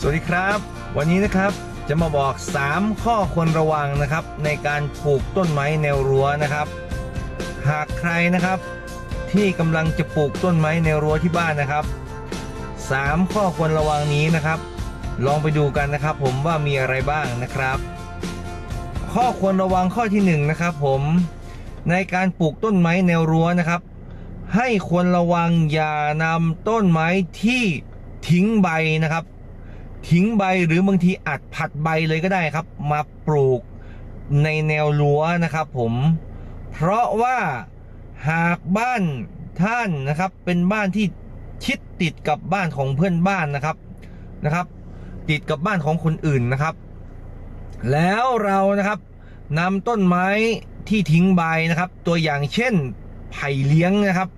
สวัสดีครับ วันนี้นะครับจะมาบอก 3 ข้อควรระวังนะครับ ในการปลูกต้นไม้แนวรั้วนะครับ หากใครนะครับ ที่กำลังจะปลูกต้นไม้แนวรั้วที่บ้านนะครับ 3 ข้อควรระวังนี้นะครับ ลองไปดูกันนะครับ ผมว่ามีอะไรบ้างนะครับ ข้อควรระวังข้อที่หนึ่งนะครับ ผมในการปลูกต้นไม้แนวรั้วนะครับ ให้ควรระวังอย่านำต้นไม้ที่ทิ้งใบนะครับ ทิ้งใบหรือบางทีอัดผัดใบเลยก็ได้ครับ มาปลูกในแนวรั้วนะครับผม เพราะว่าหากบ้านท่านนะครับ เป็นบ้านที่ชิดติดกับบ้านของเพื่อนบ้านนะครับนะครับ ติดกับบ้านของคนอื่นนะครับ แล้วเรานะครับนำต้นไม้ที่ทิ้งใบนะครับ ตัวอย่างเช่นไผ่เลี้ยงนะครับ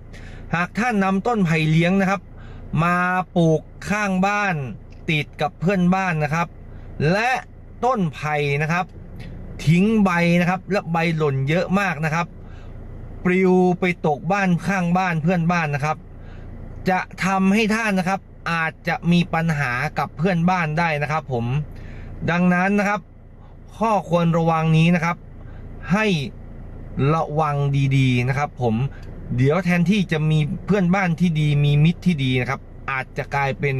หากท่านนำต้นไผ่เลี้ยงนะครับ มาปลูกข้างบ้าน ติดกับเพื่อนบ้านนะครับ และต้นไผ่นะครับ ทิ้งใบนะครับและใบหล่นเยอะมากนะครับ ปลิวไปตกบ้านข้างบ้านเพื่อนบ้านนะครับ จะทำให้ท่านนะครับ อาจจะมีปัญหากับเพื่อนบ้านได้นะครับ ผมดังนั้นนะครับ ข้อควรระวังนี้นะครับ ให้ระวังดีๆนะครับ ผมเดี๋ยวแทนที่จะมีเพื่อนบ้านที่ดีมีมิตรที่ดีนะครับ อาจจะกลายเป็น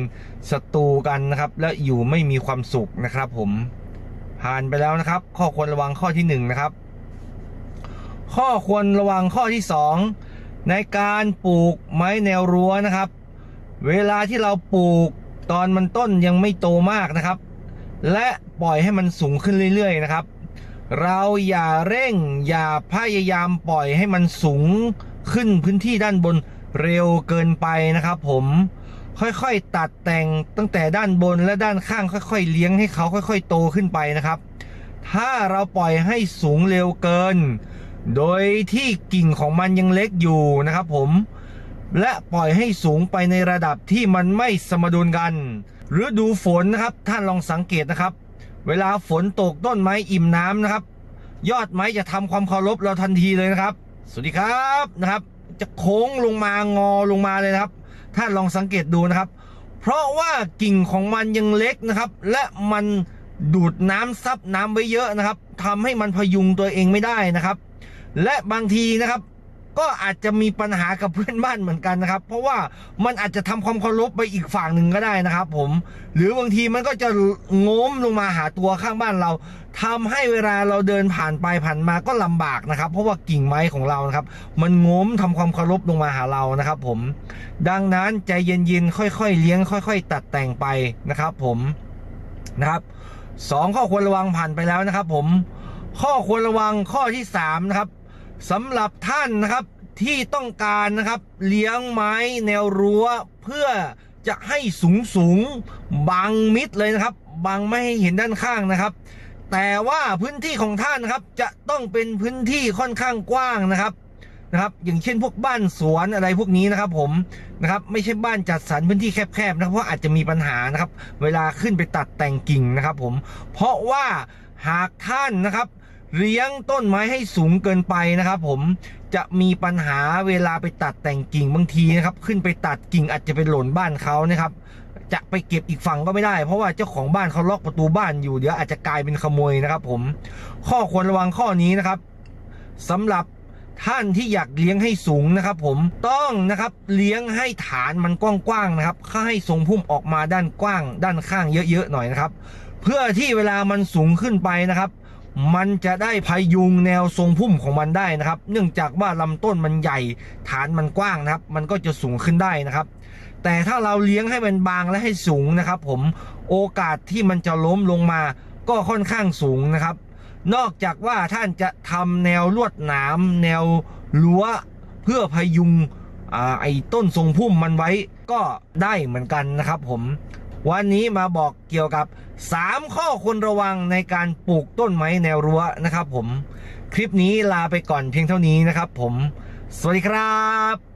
ศัตรูกันนะครับ และอยู่ไม่มีความสุขนะครับ ผมผ่านไปแล้วนะครับ ข้อควรระวังข้อที่หนึ่งนะครับ ข้อควรระวังข้อที่สองในการปลูกไม้แนวรั้วนะครับ เวลาที่เราปลูกตอนมันต้นยังไม่โตมากนะครับ และปล่อยให้มันสูงขึ้นเรื่อยๆนะครับ เราอย่าเร่งอย่าพยายามปล่อยให้มันสูงขึ้นพื้นที่ด้านบนเร็วเกินไปนะครับ ผม ค่อยๆตัดแต่งตั้งแต่ด้านบนและด้านข้างค่อย ๆ เลี้ยงให้เขาค่อยๆ โตขึ้นไปนะครับ ถ้าเราปล่อยให้สูงเร็วเกิน โดยที่กิ่งของมันยังเล็กอยู่นะครับผมและปล่อยให้สูงไปในระดับที่มันไม่สมดุลกันฤดูฝนนะครับ ท่านลองสังเกตนะครับ เวลาฝนตกต้นไม้อิ่มน้ำนะครับ ยอดไม้จะทำความเคารพเราทันทีเลยนะครับ สวัสดีครับนะครับ จะโค้งลงมางอลงมาเลยนะครับ ท่าลองสังเกตดูนะครับ เพราะว่ากิ่งของมันยังเล็กนะครับ และมันดูดน้ำซับน้ำไว้เยอะนะครับทำให้มันพยุงตัวเองไม่ได้นะครับ และบางทีนะครับ ก็อาจจะมีปัญหากับเพื่อนบ้านเหมือนกันนะครับ เพราะว่ามันอาจจะทำความเคารพไปอีกฝั่งหนึ่งก็ได้นะครับ ผม หรือบางทีมันก็จะโง้มลงมาหาตัวข้างบ้านเราทำให้เวลาเราเดินผ่านไปผ่านมาก็ลำบากนะครับ เพราะว่ากิ่งไม้ของเรานะครับ มันโง้มทำความเคารพลงมาหาเรานะครับ ผม ดังนั้นใจเย็นๆ ค่อยๆ เลี้ยง ค่อย ๆ ตัดแต่งไปนะครับ ผมนะครับสองข้อควรระวังผ่านไปแล้วนะครับ ผมข้อควรระวังข้อที่สามนะครับสำหรับท่านนะครับที่ต้องการนะครับเลี้ยงไม้แนวรั้วเพื่อจะให้สูงสูงๆบังมิดเลยนะครับบังไม่ให้เห็นด้านข้างนะครับ แต่ว่าพื้นที่ของท่านนะครับจะต้องเป็นพื้นที่ค่อนข้างกว้างนะครับ นะครับ อย่างเช่นพวกบ้านสวนอะไรพวกนี้นะครับผมนะครับไม่ใช่บ้านจัดสรรพื้นที่แคบๆนะเพราะอาจจะมีปัญหานะครับ เวลาขึ้นไปตัดแต่งกิ่งนะครับผมเพราะว่าหากท่านนะครับเลี้ยงต้นไม้ให้สูงเกินไปนะครับผมจะมีปัญหาเวลาไปตัดแต่งกิ่งบางทีนะครับ ขึ้นไปตัดกิ่งอาจจะไปหล่นบ้านเขานะครับ จะไปเก็บอีกฝั่งก็ไม่ได้ เพราะว่าเจ้าของบ้านเขาล็อกประตูบ้านอยู่เดี๋ยวอาจจะกลายเป็นขโมยนะครับ ผมข้อควรระวังข้อนี้นะครับสำหรับ ท่านที่อยากเลี้ยงให้สูงนะครับ ผมต้องนะครับเลี้ยงให้ฐานมันกว้างๆนะครับให้ทรงพุ่มออกมาด้านกว้าง ด้านข้างเยอะๆหน่อยนะครับ เพื่อที่เวลามันสูงขึ้นไปนะครับมันจะได้พายุงแนวทรงพุ่มของมันได้นะครับ เนื่องจากว่าลำต้นมันใหญ่ ฐานมันกว้างนะครับ มันก็จะสูงขึ้นได้นะครับ แต่ถ้าเราเลี้ยงให้มันบางและให้สูงนะครับ ผมโอกาสที่มันจะล้มลงมาก็ค่อนข้างสูงนะครับ นอกจากว่าท่านจะทำแนวลวดหนามแนวรั้วเพื่อพยุงอไอ้ต้นทรงพุ่มมันไว้ก็ได้เหมือนกันนะครับผม วันนี้มาบอกเกี่ยวกับ 3 ข้อควรระวังในการปลูกต้นไม้แนวรั้วนะครับผม คลิปนี้ลาไปก่อนเพียงเท่านี้นะครับผม สวัสดีครับ